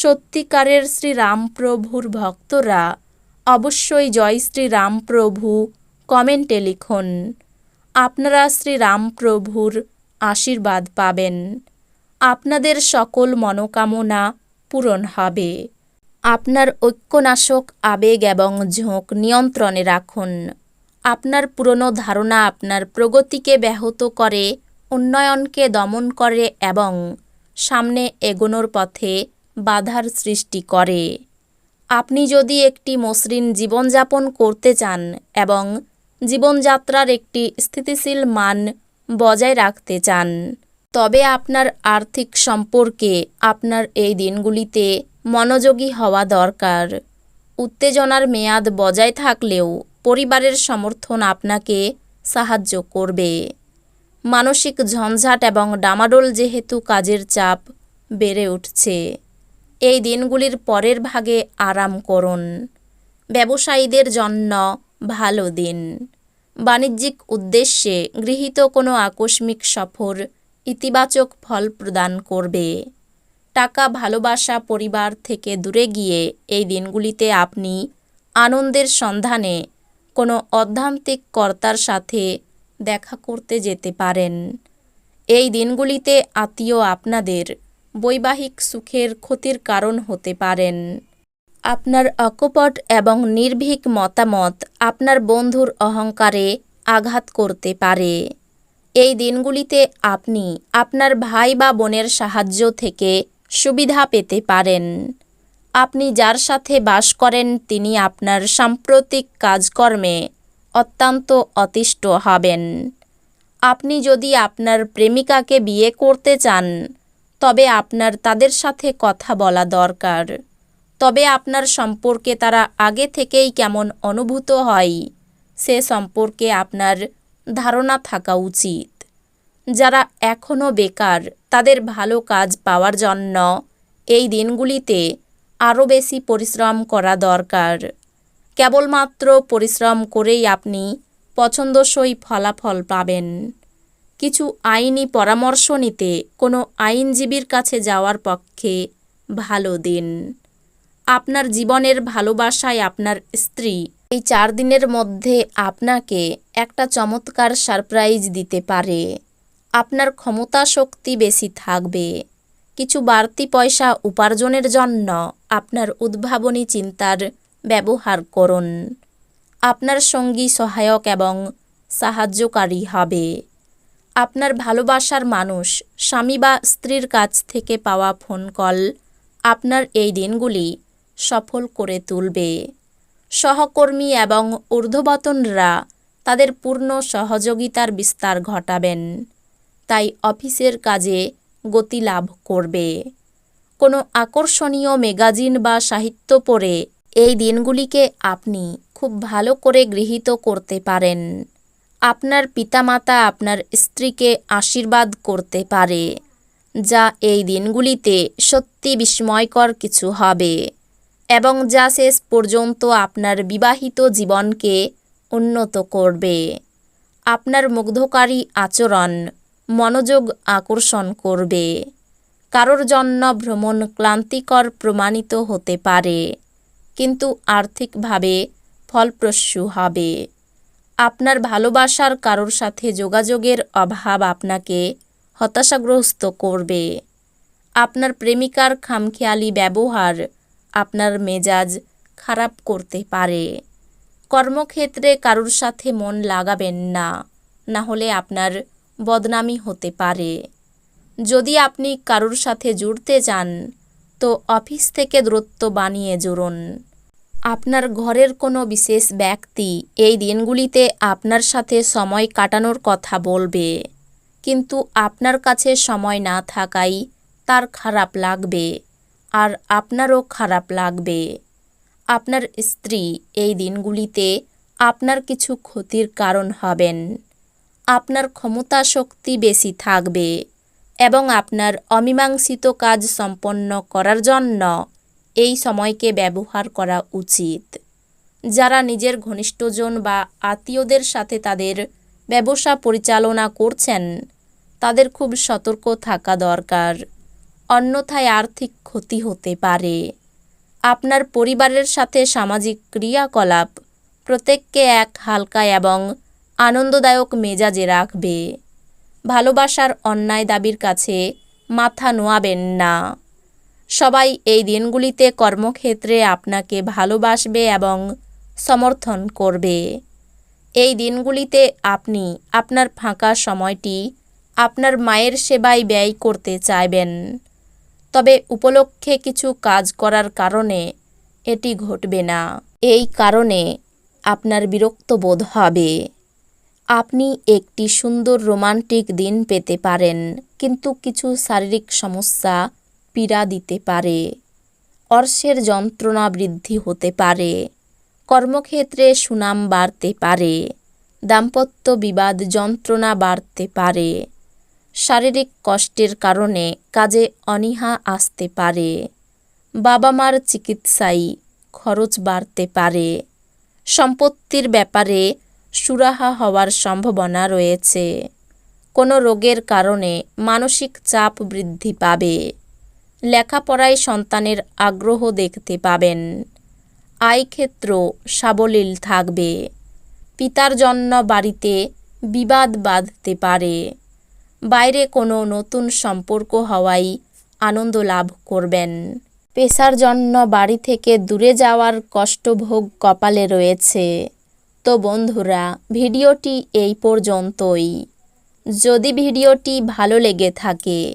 সত্যিকারের শ্রীরামপ্রভুর ভক্তরা অবশ্যই জয় শ্রীরামপ্রভু কমেন্টে লিখুন। আপনারা শ্রীরামপ্রভুর আশীর্বাদ পাবেন। আপনাদের সকল মনোকামনা পূরণ হবে। আপনার ঐক্যনাশক আবেগ এবং ঝোঁক নিয়ন্ত্রণে রাখুন। আপনার পুরনো ধারণা আপনার প্রগতিকে ব্যাহত করে, উন্নয়নকে দমন করে এবং সামনে এগোনোর পথে বাধার সৃষ্টি করে। আপনি যদি একটি মসৃণ জীবনযাপন করতে চান এবং জীবনযাত্রার একটি স্থিতিশীল মান বজায় রাখতে চান, তবে আপনার আর্থিক সম্পর্কে আপনার এই দিনগুলিতে মনোযোগী হওয়া দরকার। উত্তেজনার মেয়াদ বজায় থাকলেও পরিবারের সমর্থন আপনাকে সাহায্য করবে। মানসিক ঝঞ্ঝাট এবং ডামাডোল যেহেতু কাজের চাপ বেড়ে উঠছে। এই দিনগুলির পরের ভাগে আরাম করুন। ব্যবসায়ীদের জন্য ভালো দিন। বাণিজ্যিক উদ্দেশ্যে গৃহীত কোনো আকস্মিক সফর ইতিবাচক ফল প্রদান করবে। টাকা ভালোবাসা পরিবার থেকে দূরে গিয়ে এই দিনগুলিতে আপনি আনন্দের সন্ধানে কোনো অধ্যান্তিক কর্তার সাথে দেখা করতে যেতে পারেন। এই দিনগুলিতে আত্মীয় আপনাদের বৈবাহিক সুখের ক্ষতির কারণ হতে পারেন। আপনার অকপট এবং নির্ভীক মতামত আপনার বন্ধুর অহংকারে আঘাত করতে পারে। এই দিনগুলিতে আপনি আপনার ভাই বা বোনের সাহায্য থেকে সুবিধা পেতে পারেন। আপনি যার সাথে বাস করেন তিনি আপনার সাম্প্রতিক কাজকর্মে অত্যন্ত অতিষ্ঠ হবেন। আপনি যদি আপনার প্রেমিকাকে বিয়ে করতে চান তবে আপনার তাদের সাথে কথা বলা দরকার। তবে আপনার সম্পর্কে তারা আগে থেকেই কেমন অনুভূত হয়, সে সম্পর্কে আপনার ধারণা থাকা উচিত। যারা এখনও বেকার, তাদের ভালো কাজ পাওয়ার জন্য এই দিনগুলিতে আরও বেশি পরিশ্রম করা দরকার। কেবলমাত্র পরিশ্রম করেই আপনি পছন্দসই ফলাফল পাবেন। কিছু আইনি পরামর্শ নিতে কোনো আইনজীবীর কাছে যাওয়ার পক্ষে ভালো দিন। আপনার জীবনের ভালোবাসায় আপনার স্ত্রী এই চার দিনের মধ্যে আপনাকে একটা চমৎকার সারপ্রাইজ দিতে পারে। আপনার ক্ষমতা শক্তি বেশি থাকবে। কিছু বাড়তি পয়সা উপার্জনের জন্য আপনার উদ্ভাবনী চিন্তার ব্যবহার করুন। আপনার সঙ্গী সহায়ক এবং সাহায্যকারী হবে। আপনার ভালোবাসার মানুষ, স্বামী বা স্ত্রীর কাছ থেকে পাওয়া ফোন কল আপনার এই দিনগুলি সফল করে তুলবে। সহকর্মী এবং ঊর্ধ্ববতনরা তাদের পূর্ণ সহযোগিতার বিস্তার ঘটাবেন। তাই অফিসের কাজে গতি লাভ করবে। কোনো আকর্ষণীয় ম্যাগাজিন বা সাহিত্য পড়ে এই দিনগুলিকে আপনি খুব ভালো করে গৃহীত করতে পারেন। আপনার পিতামাতা আপনার স্ত্রীকে আশীর্বাদ করতে পারে, যা এই দিনগুলিতে সত্যি বিস্ময়কর কিছু হবে এবং যা শেষ পর্যন্ত আপনার বিবাহিত জীবনকে উন্নত করবে। আপনার মুগ্ধকারী আচরণ মনোযোগ আকর্ষণ করবে। কারোর জন্য ভ্রমণ ক্লান্তিকর প্রমাণিত হতে পারে, কিন্তু আর্থিকভাবে ফলপ্রসূ হবে। আপনার ভালোবাসার কারোর সাথে যোগাযোগের অভাব আপনাকে হতাশাগ্রস্ত করবে। আপনার প্রেমিকার খামখেয়ালি ব্যবহার আপনার মেজাজ খারাপ করতে পারে। কর্মক্ষেত্রে কারোর সাথে মন লাগাবেন না না হলে আপনার বদনামি হতে পারে। যদি আপনি কারোর সাথে জুড়তে চান, তো অফিস থেকে দূরত্ব বানিয়ে জুড়ুন। আপনার ঘরের কোনো বিশেষ ব্যক্তি এই দিনগুলিতে আপনার সাথে সময় কাটানোর কথা বলবে। কিন্তু আপনার কাছে সময় না থাকাই তার খারাপ লাগবে আর আপনারও খারাপ লাগবে। আপনার স্ত্রী এই দিনগুলিতে আপনার কিছু ক্ষতির কারণ হবেন। আপনার ক্ষমতা শক্তি বেশি থাকবে এবং আপনার অমীমাংসিত কাজ সম্পন্ন করার জন্য এই সময়কে ব্যবহার করা উচিত। যারা নিজের ঘনিষ্ঠজন বা আত্মীয়দের সাথে তাদের ব্যবসা পরিচালনা করছেন, তাদের খুব সতর্ক থাকা দরকার। অন্যথায় আর্থিক ক্ষতি হতে পারে। আপনার পরিবারের সাথে সামাজিক ক্রিয়াকলাপ প্রত্যেককে এক হালকা এবং আনন্দদায়ক মেজাজে রাখবে। ভালোবাসার অন্যায় দাবির কাছে মাথা নোয়াবেন না। সবাই এই দিনগুলিতে কর্মক্ষেত্রে আপনাকে ভালোবাসবে এবং সমর্থন করবে। এই দিনগুলিতে আপনি আপনার ফাঁকা সময়টি আপনার মায়ের সেবায় ব্যয় করতে চাইবেন। তবে উপলক্ষে কিছু কাজ করার কারণে এটি ঘটবে না। এই কারণে আপনার বিরক্ত বোধ হবে। আপনি একটি সুন্দর রোমান্টিক দিন পেতে পারেন, কিন্তু কিছু শারীরিক সমস্যা পীড়া দিতে পারে, অর্শের যন্ত্রণা বৃদ্ধি হতে পারে, কর্মক্ষেত্রে সুনাম বাড়তে পারে, দাম্পত্য বিবাদ যন্ত্রণা বাড়তে পারে, শারীরিক কষ্টের কারণে কাজে অনীহা আসতে পারে বাবা মার চিকিৎসায় খরচ বাড়তে পারে, সম্পত্তির ব্যাপারে সুরাহা হওয়ার সম্ভাবনা রয়েছে। কোনো রোগের কারণে মানসিক চাপ বৃদ্ধি পাবে। লেখাপড়ায় সন্তানের আগ্রহ দেখতে পাবেন। আয়ক্ষেত্র সাবলীল থাকবে। পিতার জন্য বাড়িতে বিবাদ বাঁধতে পারে। বাইরে কোনো নতুন সম্পর্ক হওয়ায় আনন্দ লাভ করবেন। পেশার জন্য বাড়ি থেকে দূরে যাওয়ার কষ্টভোগ কপালে রয়েছে। তো বন্ধুরা, ভিডিওটি এই পর্যন্তই। যদি ভিডিওটি ভালো লেগে থাকে